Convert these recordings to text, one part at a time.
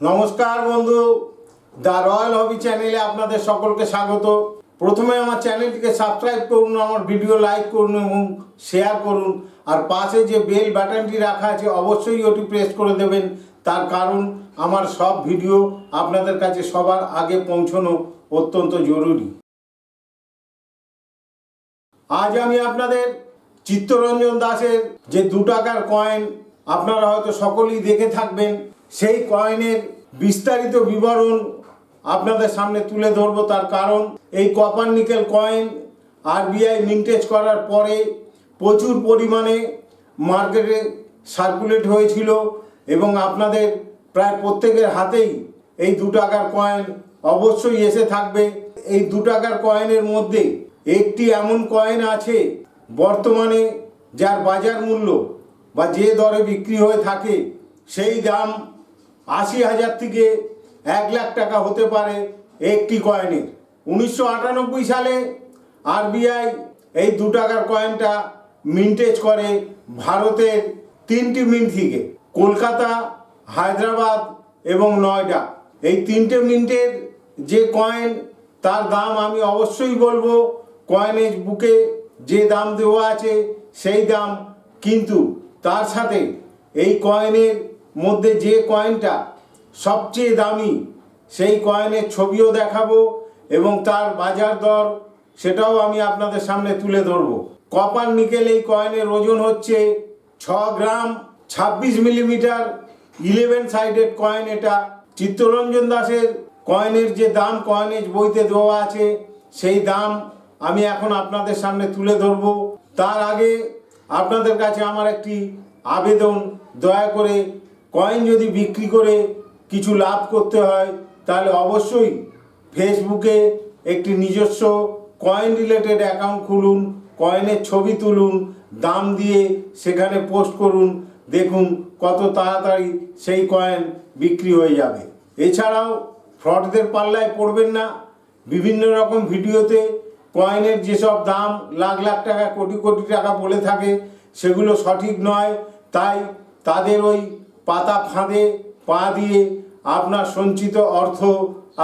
নমস্কার বন্ধু, the royal হবি চ্যানেলে আপনাদের সকলকে স্বাগত। প্রথমে আমার চ্যানেলটিকে সাবস্ক্রাইব করুন, আমার ভিডিও লাইক করুন এবং শেয়ার করুন। আর পাশে যে বেল বাটনটি রাখা আছে, অবশ্যই ওটি প্রেস করে দেবেন। তার কারণ, আমার সব ভিডিও আপনাদের কাছে সবার আগে পৌঁছানো অত্যন্ত জরুরি। আজ আমি আপনাদের চিত্তরঞ্জন দাসের যে দু টাকার কয়েন আপনারা হয়তো সকলেই দেখে থাকবেন। সেই কয়েনের বিস্তারিত বিবরণ আপনাদের সামনে তুলে ধরবো তার কারণ, এই copper nickel coin RBI mintage করার পরে প্রচুর পরিমাণে মার্কেটে সার্কুলেট হয়েছিল এবং আপনাদের প্রায় প্রত্যেকের হাতেই এই দু টাকার কয়েন অবশ্যই এসে থাকবে। এই দু টাকার কয়েনের মধ্যে একটি এমন কয়েন আছে বর্তমানে যার বাজার মূল্য বা যে দরে বিক্রি হয়ে থাকে সেই দাম আশি হাজার থেকে এক লাখ টাকা হতে পারে একটি কয়েনের। উনিশশো আটানব্বই সালে আরবিআই এই দু টাকার কয়েনটা মিন্টেজ করে ভারতের তিনটি মিন্ট থেকে। কলকাতা, হায়দ্রাবাদ এবং নয়ডা। এই তিনটে মিন্টের যে কয়েন, তার দাম আমি অবশ্যই বলব কয়েনের বুকে যে দাম দেওয়া আছে সেই দাম। কিন্তু তার সাথে এই কয়েনের মধ্যে যে কয়েনটা সবচেয়ে দামি, সেই কয়েনের ছবিও দেখাবো এবং তার বাজার দর সেটাও আমি আপনাদের সামনে তুলে ধরবো। কপার নিকেল এই কয়েনের ওজন হচ্ছে ছ গ্রাম ছাব্বিশ মিলিমিটার ইলেভেন সাইডেড কয়েন এটা। চিত্তরঞ্জন দাসের কয়েনের যে দাম কয়েনের বইতে দেওয়া আছে, সেই দাম আমি এখন আপনাদের সামনে তুলে ধরবো। তার আগে আপনাদের কাছে আমার একটি আবেদন, দয়া করে কয়েন যদি বিক্রি করে কিছু লাভ করতে হয়, তাহলে অবশ্যই ফেসবুকে একটি নিজস্ব কয়েন রিলেটেড অ্যাকাউন্ট খুলুন কয়েনের ছবি তুলুন, দাম দিয়ে সেখানে পোস্ট করুন, দেখুন কত তাড়াতাড়ি সেই কয়েন বিক্রি হয়ে যাবে। এছাড়াও ফ্রডদের পাল্লায় পড়বেন না। বিভিন্ন রকম ভিডিওতে কয়েনের যেসব দাম লাখ লাখ টাকা, কোটি কোটি টাকা বলে থাকে, সেগুলো সঠিক নয়। তাই তাদের ওই পাতা ফাঁদে, পা দিয়ে আপনার সঞ্চিত অর্থ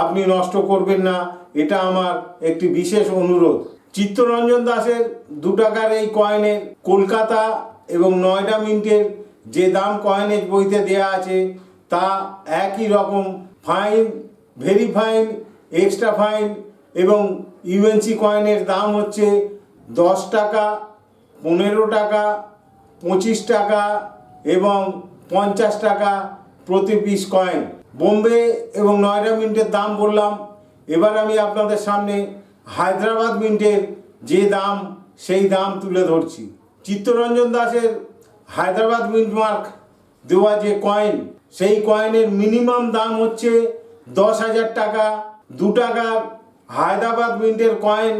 আপনি নষ্ট করবেন না। এটা আমার একটি বিশেষ অনুরোধ। চিত্তরঞ্জন দাসের দু টাকার এই কয়েনের কলকাতা এবং নয়ডা মিন্টের যে দাম কয়েনের বইতে দেয়া আছে, তা একই রকম fine, very fine, extra fine এবং ইউএনসি কয়েনের দাম হচ্ছে দশ টাকা, পনেরো টাকা, পঁচিশ টাকা এবং পঞ্চাশ টাকা প্রতি পিস কয়েন বোম্বে এবং নয়ডা মিন্টের দাম বললাম। এবার আমি আপনাদের সামনে হায়দ্রাবাদ মিন্টের যে দাম, সেই দাম তুলে ধরছি। চিত্তরঞ্জন দাসের হায়দ্রাবাদ মিন্ট মার্ক দেওয়া যে কয়েন সেই কয়েনের মিনিমাম দাম হচ্ছে দশ হাজার টাকা। দু টাকার হায়দ্রাবাদ মিন্টের কয়েন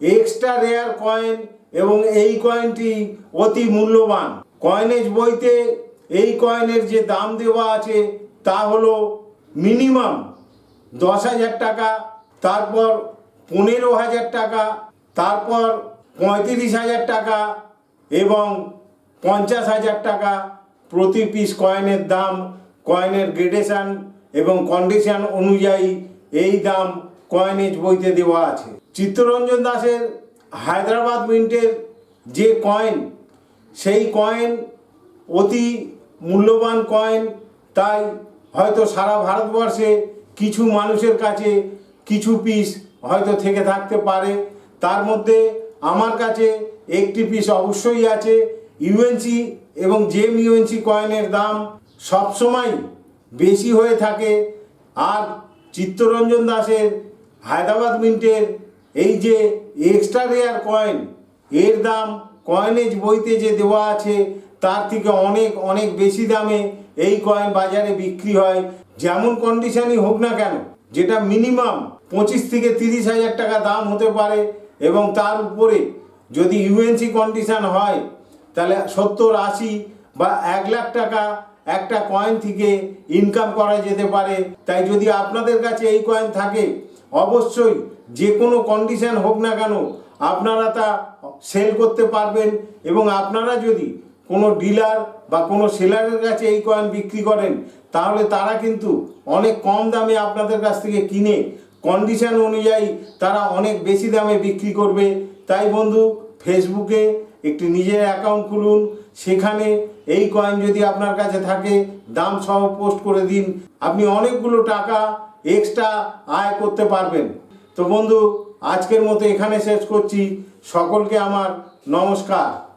এক্সট্রা রেয়ার কয়েন এবং এই কয়েনটি অতি মূল্যবান। কয়েনেজ বইতে এই কয়েনের যে দাম দেওয়া আছে তা হলো মিনিমাম দশ হাজার টাকা, তারপর পনেরো হাজার টাকা, তারপর পঁয়ত্রিশ হাজার টাকা এবং পঞ্চাশ হাজার টাকা প্রতি পিস কয়েনের দাম, কয়েনের গ্রেডেশন এবং কন্ডিশন অনুযায়ী এই দাম কয়েনেজ বইতে দেওয়া আছে। চিত্তরঞ্জন দাসের হায়দ্রাবাদ মিন্টের যে কয়েন সেই কয়েন অতি মূল্যবান কয়েন তাই হয়তো সারা ভারতবর্ষে কিছু মানুষের কাছে কিছু পিস হয়তো থেকে থাকতে পারে। তার মধ্যে আমার কাছে একটি পিস অবশ্যই আছে ইউএনসি এবং জেম ইউএনসি কয়েনের দাম সবসময় বেশি হয়ে থাকে। আর চিত্তরঞ্জন দাসের হায়দ্রাবাদ মিন্টের এই যে এক্সট্রা রেয়ার কয়েন এর দাম কয়েনেজ বইতে যে দেওয়া আছে, তার থেকে অনেক অনেক বেশি দামে এই কয়েন বাজারে বিক্রি হয়। যেমন কন্ডিশনই হোক না কেন, যেটা মিনিমাম পঁচিশ থেকে তিরিশ হাজার টাকা দাম হতে পারে এবং তার উপরে যদি ইউএনসি কন্ডিশন হয়, তাহলে সত্তর, আশি বা এক লাখ টাকা একটা কয়েন থেকে ইনকাম করা যেতে পারে। তাই যদি আপনাদের কাছে এই কয়েন থাকে, অবশ্যই যে কোনো কন্ডিশন হোক না কেন আপনারা তা সেল করতে পারবেন এবং আপনারা যদি কোনো ডিলার বা কোনো সেলারের কাছে এই কয়েন বিক্রি করেন, তাহলে তারা কিন্তু অনেক কম দামে আপনাদের কাছ থেকে কিনে কন্ডিশন অনুযায়ী তারা অনেক বেশি দামে বিক্রি করবে। তাই বন্ধু ফেসবুকে একটি নিজের অ্যাকাউন্ট খুলুন, সেখানে এই কয়েন যদি আপনার কাছে থাকে, দাম সহ পোস্ট করে দিন। আপনি অনেকগুলো টাকা এক্সট্রা আয় করতে পারবেন। তো বন্ধু আজকের মতো এখানে শেষ করছি। সকলকে আমার নমস্কার।